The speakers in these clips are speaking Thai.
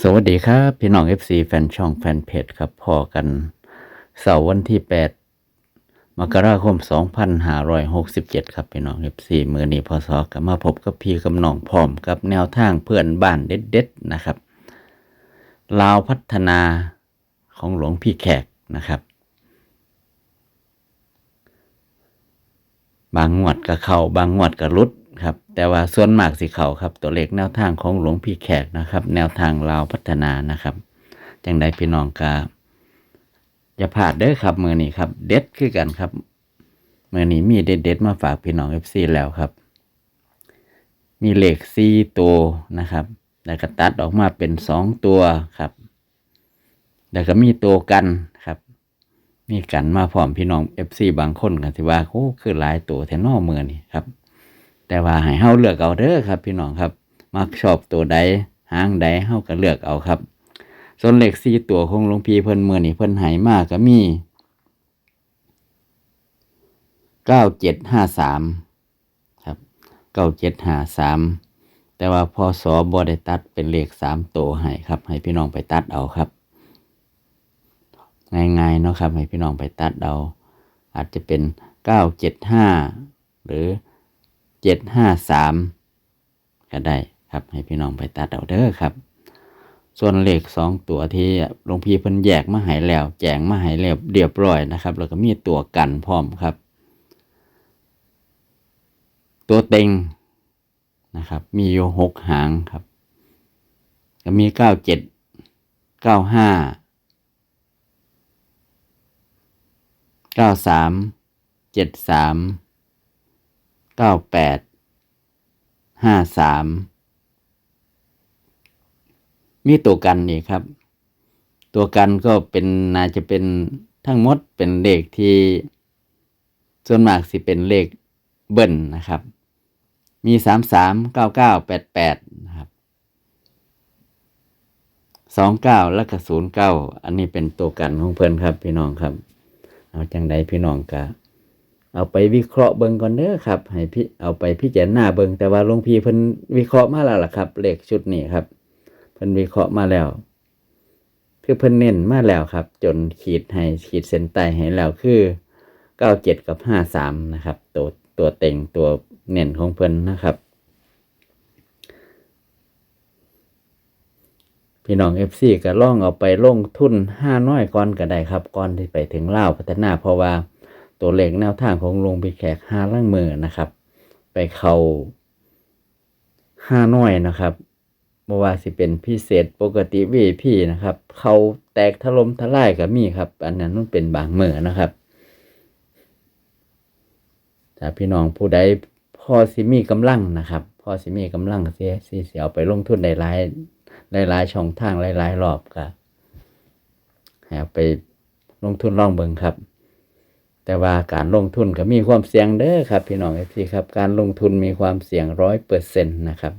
สวัสดีครับ พี่น้อง FC แฟนช่องแฟนเพจครับพอกัน เสาร์วันที่ 8 มกราคม 2567 ครับ พี่น้อง FC มือนี้พศกลับมาพบกับพี่กับน้องพร้อมกับแนวทางเพื่อนบ้านเด็ดๆนะครับ ลาวพัฒนาของหลวงพี่แขกนะครับ บางงวดกับเขาบางงวดกับรุด ครับ แต่ว่าส่วนมากสิเขาครับ ตัวเลขแนวทางของหลวงพี่แขกนะครับ แนวทางลาวพัฒนานะครับจังได้พี่น้องกาอย่าพลาดเด้อครับมือนี้ครับ เด็ดคือกันครับมือนี้มีเด็ดเด็ดมาฝากพี่น้องเอฟซีแล้วครับ มีเลขซีตัวนะครับแล้วก็ตัดออกมาเป็นสองตัวครับ แล้วก็มีตัวกันครับ มีกันมาพร้อมพี่น้องเอฟซีบางคนกันที่ว่าโอ้คือหลายตัวแทนอมือนี่ครับ แต่ว่าให้เฮาเลือกเอาเด้อครับ พี่น้องครับ มักชอบตัวใดหางใดเฮาก็เลือกเอาครับ ส่วนเลขสี่ตัวของหลวงพี่เพิ่นมือนี่เพิ่นหายมากก็มีเก้าเจ็ดห้าสามครับเก้าเจ็ดห้าสามแต่ว่าพอสอบอได้ตัดเป็นเลขสามตัวให้ครับ ให้พี่น้องไปตัดเอาครับ ง่ายๆเนาะครับ ให้พี่น้องไปตัดเอา อาจจะเป็นเก้าเจ็ดห้าหรือ เจ็ดห้าสามก็ได้ครับให้พี่น้องไปตัดเอาเด้อครับ ส่วนเลขสองตัวที่หลวงพี่เพิ่นแยกมาให้แล้ว แจงมาให้แล้วเรียบร้อยนะครับ แล้วก็มีตัวกันพร้อมครับ ตัวเต็งนะครับ มีอยู่หกหางครับก็มีเก้าเจ็ดเก้าห้าเก้าสามเจ็ดสาม เก้าแปดห้าสามมีตัวกันอีกครับ ตัวกันก็เป็นน่าจะเป็นทั้งหมดเป็นเลขที่ส่วนมากสิเป็นเลขเบิ้ลนะครับ มีสามสามเก้าเก้าแปดแปดนะครับสองเก้าแล้วก็ศูนย์เก้าอันนี้เป็นตัวกันของเพื่อนครับพี่น้องครับ เอาจังใดพี่น้องกะ เอาไปวิเคราะห์เบิ่งก่อนเด้อครับ ให้พี่เอาไปพิจารณาเบิ่งแต่ว่าหลวงพี่เพิ่นวิเคราะห์มาแล้วล่ะครับเลขชุดนี้ครับเพิ่นวิเคราะห์มาแล้ว คือเพิ่นเน้นมาแล้วครับ จนขีดให้ขีดเส้นใต้ให้แล้วคือเก้าเจ็ดกับห้าสามนะครับ ตัวตัวเต็งตัวเน้นของเพิ่นนะครับ พี่น้องเอฟซีก็ล่องเอาไปลงทุนห้าน้อยก่อนก็ได้ครับก่อนที่ไปถึงเล่าพัฒนาเพราะว่า ตัวเลขแนวทางของลุงพีแขกห้าล่างมือนะครับ ไปเขาห้าน้อยนะครับเมื่อว่าสิเป็นพิเศษปกติวีพี่นะครับ เขาแตกถล่มทลายก็มีครับ อันนั้นมันเป็นบางมือนะครับถ้าพี่น้องผู้ใดพอสิมีกำลังนะครับพอสิมีกำลังเสียสิเสียเอาไปลงทุนในหลายหลายๆช่องทางหลายๆรอบก็ไปลงทุนลองเบิ่งครับ แต่ว่าการลงทุนก็มีความเสี่ยงเด้อครับ พี่น้องเอฟซีครับ การลงทุนมีความเสี่ยงร้อยเปอร์เซ็นต์นะครับ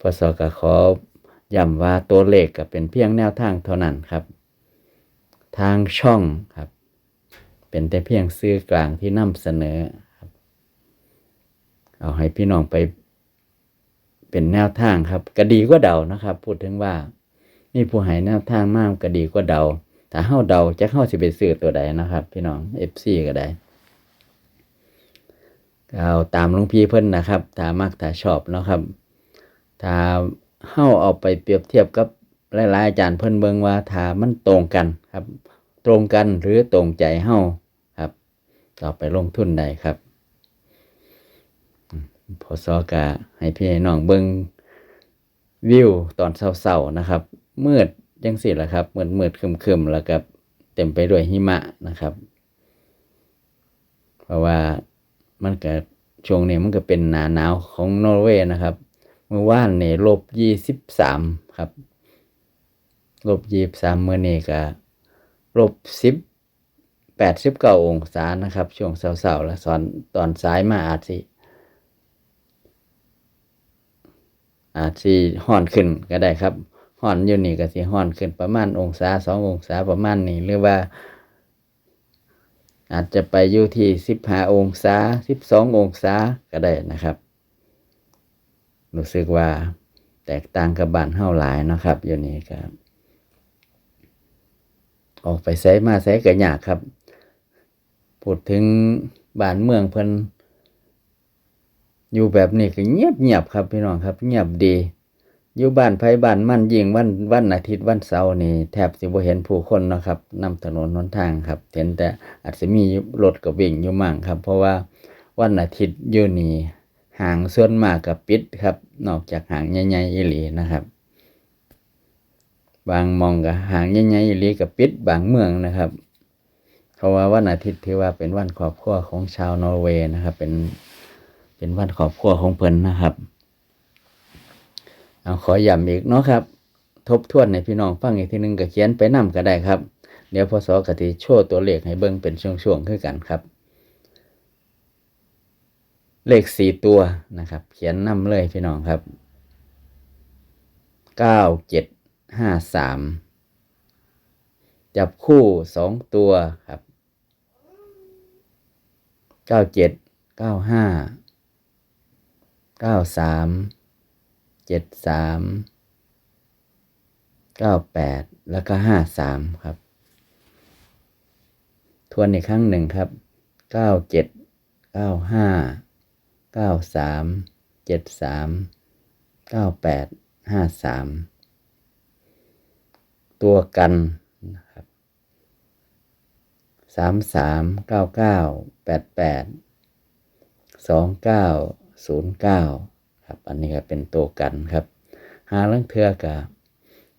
พศก็ขอย้ำว่าตัวเลขก็เป็นเพียงแนวทางเท่านั้นครับ ทางช่องครับ เป็นแต่เพียงซื้อกลางที่นำเสนอครับ เอาให้พี่น้องไปเป็นแนวทางครับก็ดีกว่าเดานะครับ พูดถึงว่ามีผู้ให้แนวทางมากก็ดีกว่าเดา ถ้าเฮาเดาจะเข้าสิไปซื้อตัวใดนะครับ พี่น้อง FC ก็ได้ก็เอาตามหลวงพี่เพิ่นนะครับถ้ามักถ้าชอบเนาะครับถ้าเฮาเอาไปเปรียบเทียบกับหลายๆอาจารย์เพิ่นเบิ่งว่าถ้ามันตรงกันครับ ตรงกันหรือตรงใจเฮาครับก็เอไปลงทุนได้ครับพอซอกะให้พี่น้องเบิงวิวตอนเศร้าๆนะครับมืด จังสิแหละครับเหมืดมืดคึมๆแล้วก็เต็มไปด้วยหิมะนะครับ เพราะว่ามันก็ช่วงนี้มันก็เป็นหนาหนาวของนอร์เวย์นะครับเมื่อวานนี่ลบยี่สิบสามครับลบยี่สามเมื่อนี้ก็ลบสิบแปดสิบเก้าองศานะครับ ช่วงเศร้าๆแล้วตอนตอนสายมาอาจสิอาจสิห่อนขึ้นก็ได้ครับ ห่อนอยู่นี่ก็สิห่อนขึ้นประมาณองศาสององศาประมาณนี้หรือว่า อาจจะไปอยู่ที่สิบห้าองศาสิบสององศาก็ได้นะครับรู้สึกว่าแตกต่างกับบ้านเฮาหลายนะครับ อยู่นี่ครับ ออกไปไสมาไสก็ยากครับพูดถึงบ้านเมืองเพิ่นอยู่แบบนี้ก็เงียบเงียบครับพี่น้องครับ เงียบดี อยู่บ้านไผบ้านมันยิงวันวันอาทิตย์วันเสาร์นี่แทบสิบ่เห็นผู้คนเนาะครับนำถนนหนทางครับ เห็นแต่อาจจะมีรถก็วิ่งอยู่มั่งครับ เพราะว่าวันอาทิตย์อยู่นี่ห่างส่วนมากก็ปิดครับ นอกจากห่างใหญ่ๆอีหลีนะครับ บางมองก็ห่างใหญ่ๆอีหลีก็ปิดบางเมืองนะครับ เพราะว่าวันอาทิตย์ถือว่าเป็นวันครอบครัวของชาวนอร์เวย์นะครับ เป็นเป็นวันครอบครัวของเพิ่นนะครับ เอาขอย้ำอีกเนาะครับ ทบทวนในพี่น้องฟังอีกทีหนึงก็เขียนไปนํก็ได้ครับ เดี๋ยวพศกติโชว์ตัวเลขให้เบิ่งเป็นช่วงๆคือกันครับ เลขสี่ตัวนะครับ เขียนนำเลยพี่น้องครับเก้าเจ็ดห้าสามจับคู่สองตัวครับเก้าเจ็ดเก้าห้าเก้าสาม เจ็ดสามเก้าแปดแล้วก็ห้าสามครับ ทวนอีกครั้งหนึ่งครับเก้าเจ็ดเก้าห้าเก้าสามเจ็ดสามเก้าแปดห้าสามตัวกันนะครับสามสามเก้าเก้าแปดแปดสองเก้าศูนย์เก้า ครับ อันนี้ก็เป็นตัวกันครับหาลังเทือกับ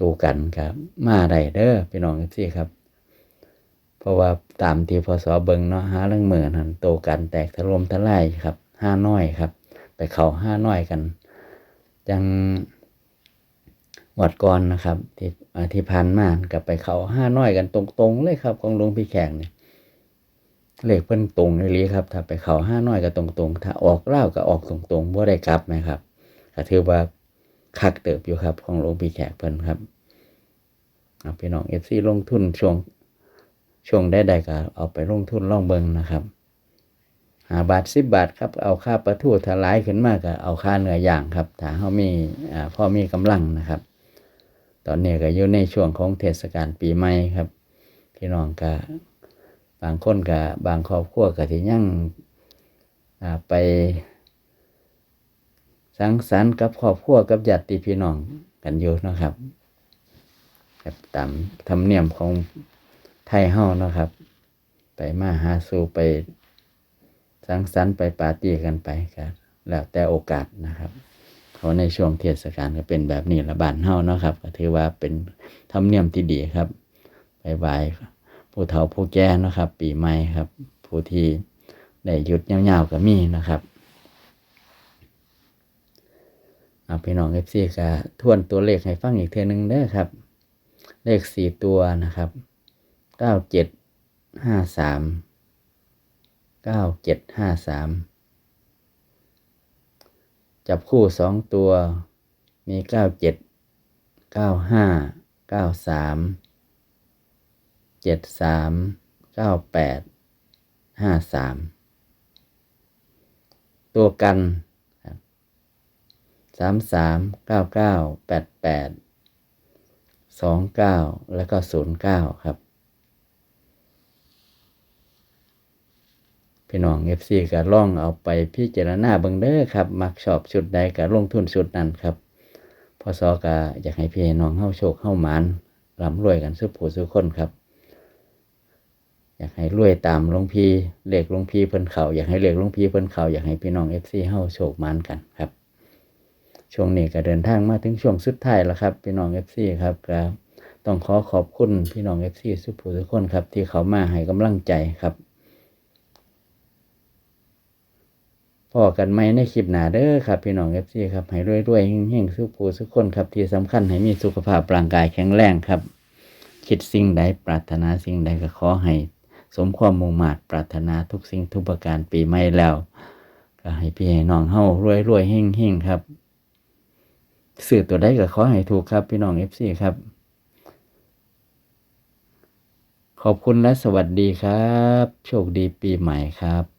ตัวกันครับมาได้เด้อพี่น้องที่ครับ เพราะว่าตามที่พศเบิงเนาะหาลังเหมือหันตัวกันแตกทะลมทลายครับห้าน้อยครับ ไปเข่าห้าน้อยกันจังวัดก่อนนะครับ ที่อ่าที่พันมากับไปเข่าห้าน้อยกันตรงๆเลยครับ ของหลวงพี่แขกเนี่ย เลขเพิ่นตรงเลยลีครับ ถ้าไปเขาห้าน้อยก็ตรงๆ ถ้าออกเล่าก็ออกตรงๆบ่ได้กลับไหมครับก็ถือว่าคักเติบอยู่ครับ ของหลวงพี่แขกเพิ่นครับเอาพี่น้องเอฟซีลงทุนช่วงช่วงได้ใดก็เอาไปลงทุนล่องเบิงนะครับหาบาทสิบบาทครับเอาค่าประทูถลายขึ้นมากก็เอาค่าเนื้อย่างครับ ถ้าเขามีอ่าพอมีกำลังนะครับ ตอนนี้ก็อยู่ในช่วงของเทศกาลปีใหม่ครับ พี่น้องก็ บางคนกับบางครอบครัวก็ที่ยังอ่าไปสังสรรค์กับครอบครัวกับญาติพี่น้องกันอยู่นะครับแบบตามธรรมเนียมของไทยเฮาเนาะครับ ไปมาหาสู่ไปสังสรรค์ไปปาร์ตี้กันไปครับแล้วแต่โอกาสนะครับเพราะในช่วงเทศกาลก็เป็นแบบนี้ละบ้านเฮาเนาะครับก็ถือว่าเป็นธรรมเนียมที่ดีครับบายบาย ผู้เฒ่าผู้แก่นะครับ ปีใหม่ครับ ผู้ที่ได้หยุดยาวๆก็มีนะครับเอาพี่น้องเอฟซีก็ทวนตัวเลขให้ฟังอีกเทือนึงเด้อครับ เลขสี่ตัวนะครับเก้าเจ็ดห้าสามเก้าเจ็ดห้าสามจับคู่สองตัวมีเก้าเจ็ดเก้าห้าเก้าสาม เจ็ดสามเก้าแปดห้าสามตัวกันสามสามเก้าเก้าแปดแปดสองเก้าแล้วก็ศูนย์เก้าครับ พี่น้องเอฟซีก็ล่องเอาไปพิจารณาเบิงเด้อครับ มักชอบชุดใดก็ลงทุนชุดนั้นครับพอสอก็อยากให้พี่น้องเข้าโชคเข้าหมานร่ำรวยกันสุผู้สุคนครับ อยากให้รวยตามหลวงพี่เลขหลวงพี่เพิ่นเขาอยากให้เลขหลวงพี่เพิ่นเขาอยากให้พี่น้องเอฟซีเฮาโชคมานกันครับ ช่วงนี้ก็เดินทางมาถึงช่วงสุดท้ายแล้วครับพี่น้องเอฟซีครับก็ต้องขอขอบคุณพี่น้องเอฟซีสุผู้ทุกคนครับ ที่เขามาให้กำลังใจครับพอกันไหมในคลิปหนาเด้อครับ พี่น้องเอฟซีครับให้รวยๆเฮงๆสุผู้ทุกคนครับที่สำคัญให้มีสุขภาพร่างกายแข็งแรงครับ คิดสิ่งใดปรารถนาสิ่งใดก็ขอให้ สมความมุ่งมา่ปรารถนาทุกสิ่งทุกประการปีใหม่แล้ว ก็ให้พี่ให้น้องเฮารวยรวยเฮงเฮงครับสื่อตัวได้ก็ขอให้ถูกครับพี่น้องเอฟซีครับ ขอบคุณและสวัสดีครับ โชคดีปีใหม่ครับ